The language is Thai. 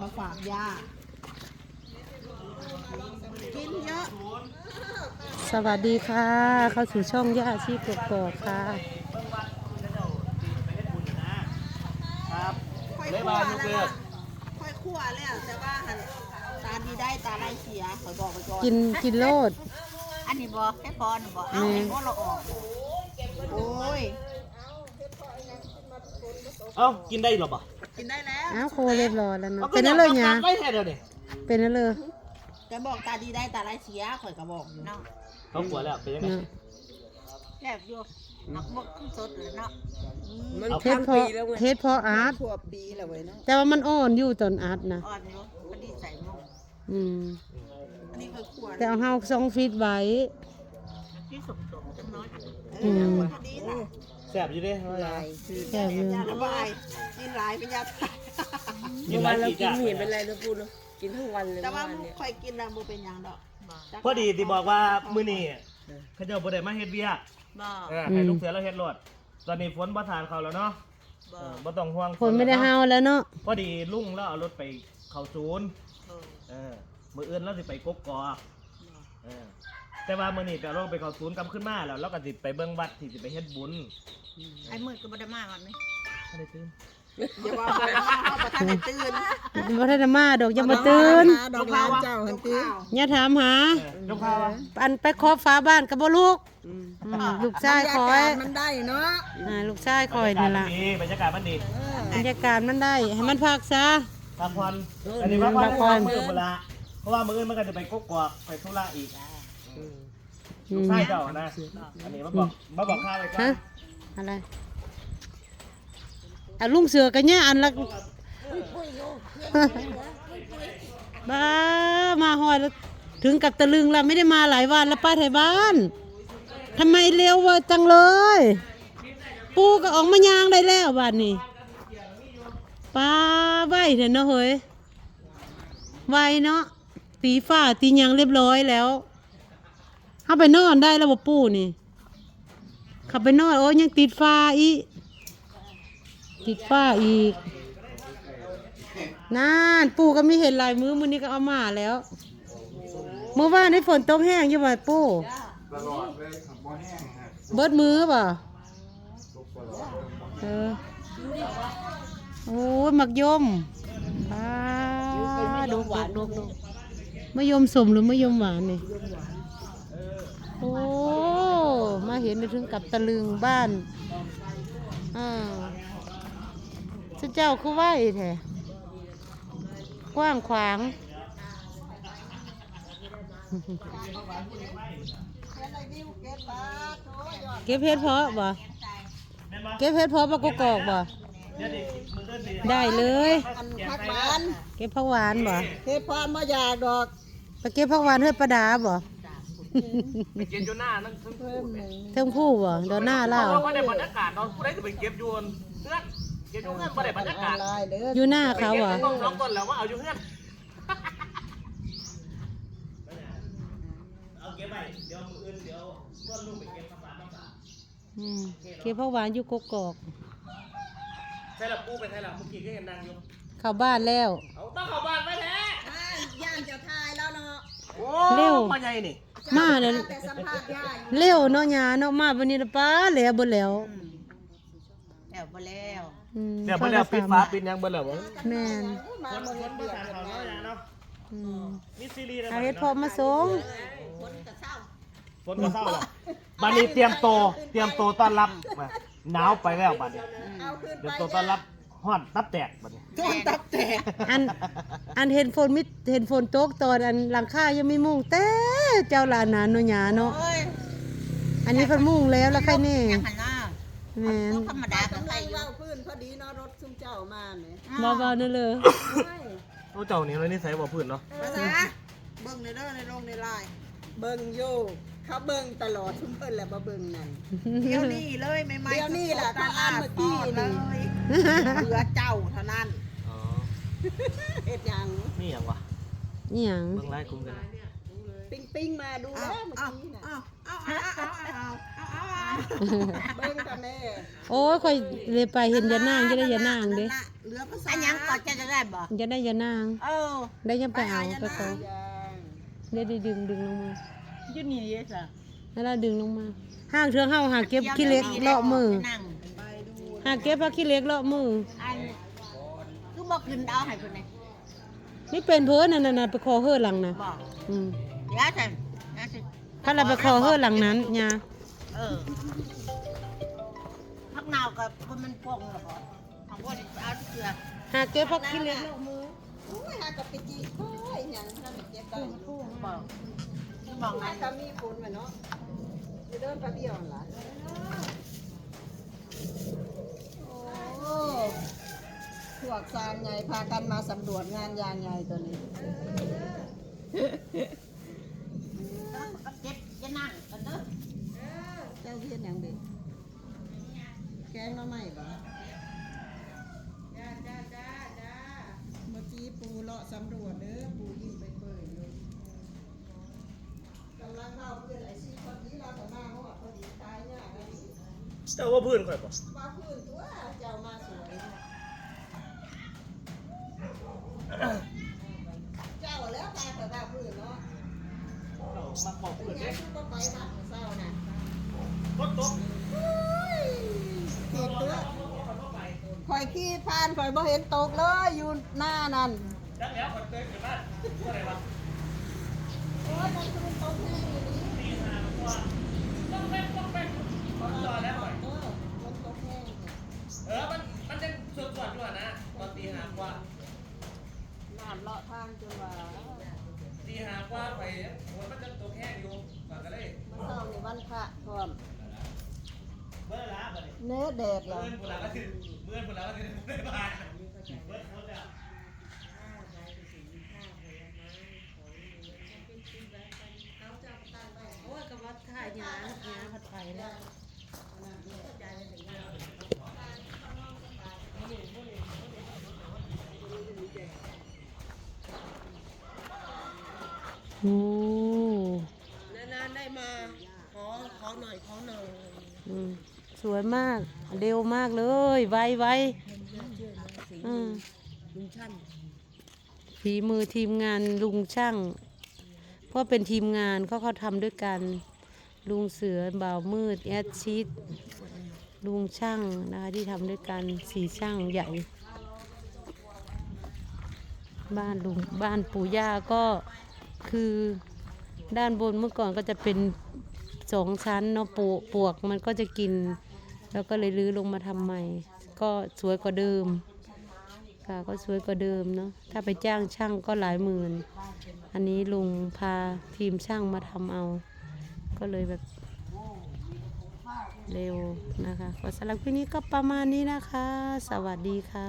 มาฝากย่ากินเยอะ สวัสดีค่ะ เข้าสู่ช่องย่าชีพกกอกค่ะครับค่อยเลยคั่วมาแล้วลูกเลืก็อกค่อยคั่วแล้วแต่ว่าหันตาดีได้ตาได้เสียขอยบอกไปก่อนกินกินโลด อันนี้บอกแค่พอนบอกเอาแม่ไอ้พอเราออก โอ้ย เอ้ากินได้หรอปะกินได้แล้วอ้าวโคเรียบร้อยแล้วเนาะอาก็เป็นอะไรเนี่ยไม่แท้เดี๋ยวนี้เป็นอะไรเลยแต่บอกตาดีได้ตาได้เสียข่อยก็บอกอยู่เนาะเขาหัวแล้วเป็นยังไงเนาะแลบอยู่นักบกขึ้นสดเลยเนาะอืมมันเอาเทศเพอเทศเพออาร์ตทั่วปีแล้วเว้ยเนาะแต่ว่ามันอ่อนอยู่ตอนอาร์ตนะอ่อนอยู่พอดีใส่หม้ออืมอันนี้ค่อยคั่วแต่เอาเฮาซองฟีดไว้ที่สมสมจังน้อยอืมพอดีล่ะ แซ่บอยู่เด้เนาะยายแค่เรื่องยาระบายกินหลายเป็นยาถ่ายกินเมื่อหลาวายนเรากี่กิจ้านเห็นเป็นไรนะพูดเนาะกินทั้งวันเลยแต่เมื่อว่าวานเนี่ยค่อยกินแล้วบ่เป็นหยังดอกพอดีที่บอกว่ามื้อนี้เขาเจ้าบ่ได้มาเฮ็ดเวียกบ่เออให้ลูกเสือเราเฮ็ดรถตอนนี้ฝนบ่ทานเขาแล้วเนาะบ่เออบ่ต้องห่วงคนไม่ได้เฮาแล้วเนาะพอดีลุงแล้วเอารถไปเข้าศูนย์ เออเออมื้ออื่นเราสิไปกกกอกเออแต่ว่ามื้อนี้ก็เราไปเข้าศูนย์กลับขึ้นมาแล้วเราก็สิไปเบิ่งวัดที่สิไปเฮ็ดบุญ ไอ้มืดก็บ่ได้มาวันนี้บ่ได้ตื่นอย่าว่าบ่ได้มาเฮาบ่ทันได้ตื่นบ่ได้มาดอกยังบ่ตื่นดอกลานเจ้าหันตีอย่าถามหาเออยกพาวะอันไปขอฟ้าบ้านกับบ่ลูกอืมลูกชายคอยมันได้เนาะอ่าลูกชายคอยนี่ล่ะบรรยากาศมันดีบรรยากาศมันได้ให้มันพักซะพักผ่อนอันนี้พักผ่อนพักผ่อนมือเวลาเพราะว่ามื้ออื่นมันก็จะไปกกอกไปธุระอีกอืลูกมชายเจ้านะอันนี้มาบอกมาบอกข้าวเลยครัฮะบ อะไรอะลุงเสือกันเนี่ยอันละบ้ามาหอยแล้วถึงกับตะลึงแล้วไม่ได้มาหลายวันแล้วป้าไทยบ้านทำไมเร็ววะจังเลย ปูก็ออกมายางได้แล้วบ้านนี้ป้าไหวเถอะเนาะเฮ้ยไหวเนาะตีฝ้าตีหยังเรียบร้อยแล้วเอาไปนอนได้แล้วบ่ปูนี่ ขับไปนอนโอ้ยยังติดฟ้าอีกติดฟ้าอีกนั่นปู่ก็ไม่เห็นลายมือมือนี้ก็เอามาแล้ว เมื่อวานนี้ฝนตกแห้งอยู่บ่ปู่เบิดมือป่ะเออโอ้ยมักยมป้าดูดูดูดูมะยมสมหรือมะยมหวานนี่โอ้ มาเห็นไปถึงกับตะลึงบ้านอ่าเจ้าคือไหวแท้กว้างขวาง เก็บเพชรเพาะบ่เก็บเพชรเพาะปะกกอกบ่เดี๋ยวดิมือเดินดิได้เลยอันพักหวาน เก็บผักหวานบ่เทพความมายาดอกไปเก็บผักหวานเฮ้ยประดาบ่ ไปเก็บอยู่หน้านั่นซึ่งพูดเนี่ยเทิงผู้บ่เดอนหน้าเพเล่าราะว่าไม่ได้บรรยากาศเนาะผู้ใดจะไปเก็บอยู่เพื่อนเก็บอยู่เพื่อนไม่ได้บรรยากาศลายเด้ออยู่หน้าไปเขาเก็บบ่ในต้นน้องต้นแล้วว่าเอาอยู่เพื่อนเอาเก็บไปเดี๋ยวมืออื่นเดี๋ยวต้นลูกไปเก็บภาษาภาษาอืมเก็บผักหวานอยู่กกอกใช่ละปูไปใช่ละเมื่อกี้ก็เห็นนางอยู่เข้าบ้านแล้ว เอาต้องเข้าบ้านไปแท้ย่านจะทายแล้วเนาะโอ้เร็ว มาใหญ่นี่ มาเนี่ยแต่สัมภาษณ์ย่าอยู่เร็วเนาะยาเนาะมาวันนี้ละป้าแล้วบ่แล้วแล้วบ่แล้วอืมเดี๋ยวเบิ่แล้วปิดฟ้าปิดยังเบิ่แล้วบ่แม่นมาคนบ่คเห็นนบ่เดือทานดเขาเนาะอย่างเนาะอืมมีซีรีส์เอาเฮ็ดพอมาส่งฝนก็เศร้าแล้วบัดนี้เตรียมโตวเตรียมโตวต้อนรับมาหนาวไปแล้วบัดนี้เอาขึ้นเตรียมไปโตวต้อนรับ ฮ้อนตับแตกบัดนี้จนตับแตกอันอันเห็นฝนมิเห็นฝนตกตอนอันหลังคายังไม่มุงแต่เจ้าหลานนาเนาะยาเนาะโอ้ยอันนี้เพิ่นมุงแล้วแล้วใครแน่ยังหันหน้าแม่นธรรมดาก็กำใส่ลังอยู่เว้าพื้นพอดีเนาะรถซุ่มเจ้ามาเนี่ยเบาๆนั่นเลยโอ้เจ้านี่เลยนิสัยบ่พื้นเนาะภาษาเบิ่งในเด้อในโรงในไลน์เบิ่งอยู่ เขาเบิ่งตลอดซุ่มเพิ่นแหละบ่เบิ่งนั่น เดี๋ยวนี้เลยไม่ไม่เดี๋ยวนี้แหละเขาอ่านเมื่อกี้นี่เลยเหลือเจ้าเท่านั้นอ๋อเฮ็ดหยังนี่หยังวะนี่หยังเบิ่งไล่คุมกันปิ้งปิ้งมาดูเอาแล้วเมื่อเอากี้น่ะเอาเอาเอาเอาเอาเอาเบิ่งกันแน่โอ้ยค่อยเลยไปเห็นยานางจะได้ยานางเด้เหลือภาษาอันยังก็จะจะได้บ่จะได้ยานาง เออได้ยังไปเอาไปขอยังได้ได้ดึงดึงลงมา อยู่นี่เด้อจ้ะแล้วเราดึงลงมาห้างเทืองเฮาหาเก็บขี้เหล็กเลาะมือนั่งหาเก็บผักขี้เหล็กเลาะมืออันคือบ่ขึ้นเอาให้เพิ่นนี่นี่เป็นเพิ่นนั่นน่ะน่ะไปขอเฮือหลังน่ะบ่อืมเดี๋ยวฉันเดี๋ยวฉันถ้าเราไปขอเฮือหลังนั้นยาเออพักนาวกับคนมันปงเหรอบ่ของว่าเอาเสือหาเก็บผักขี้เหล็กเลาะมืออุ้ยหากับไปจีโอ้ยหยังนั่นเก็บได้อยู่บอก บอกหางั้นกับมีฝนไว้เนาะอยู่เดินไปเดียวนั่นล่ะโอ้พวกซานใหญ่พากันมาสำรวจงานยางใหญ่ตัวนี้เก็บจะนั่งกันเด้อเจ้าเฮ็ดหยังเด็กแกงหน่อไม้บ่จ้าจ้าจ้าจ้าเมื่อกี้ปูเลาะสำรวจเด้อปูยิ้มไปเปิดอยู่กำลังเข้าเพื่อนไอ้ซี่คนนี้เราจะมาเพราะว่าพอดีตายยากเลย เจ้าว่าพื้นข่อยบ่มาพื้นตัวเจ้ามาสวยเนี่ยเจ้าแล้วตายแต่ว่าพื้นเนาะมาบอกเป็นพื้นไงเด้อบ่ไปวัดเศร้านะรถตกขีดตัวคอยขี้ผ่านคอยบ่เห็นตกเลยอยู่หน้านั่นจักแล้วข่อยเคยขึ้นบ้านบ่ได้วะโอ้ยมันคือตกแห้งอยู่นี่ตีหาต้องเป็นต้องเป็นผมจอแล้วข่อย เออมันตกแห้งเนี่ย เออ มัน มันจะสวดสวดอยู่อะนะ ตอนตีหากว่า น้ำเลาะทางจนว่าตีหากว่าไปหัวมันจะตกแห้งอยู่ก่อนก็เลยมันเศร้าในวันพระพร้อมเมื่อละเมื่อเนื้อแดดแล้วเมื่อผุนละก็คือเมื่อผุนละก็คือไม่ผ่านเมื่อหมดแล้ว โอ้ยก็ว่าถ่ายยาหาผัดไปแล้ว โอ้นานๆได้มาขอขอหน่อยขอหน่อยอืมสวยมาก เร็วมากเลย ไวไวอืมลุงชั่นฝีมือทีมงานลุงช่างเพราะเป็นทีมงานเขาเขาทำด้วยกัน ลุงเสือบ่าวมืดแอดชิดลุงช่างนะคะที่ทำด้วยกันสีช่างใหญ่ บ้านลุงบ้านปู่ย่าก็ คือด้านบนเมื่อก่อนก็จะเป็นสองชั้นเนาะปวปวกมันก็จะกิน แล้วก็เลยรื้อลงมาทำใหม่ ก็สวยกว่าเดิม ค่ะก็สวยกว่าเดิมเนาะถ้าไปจ้างช่างก็หลายหมื่น อันนี้ลุงพาทีมช่างมาทำเอา ก็เลยแบบเร็วนะคะก็สำหรับคลิปนี้ก็ประมาณนี้นะคะ สวัสดีค่ะ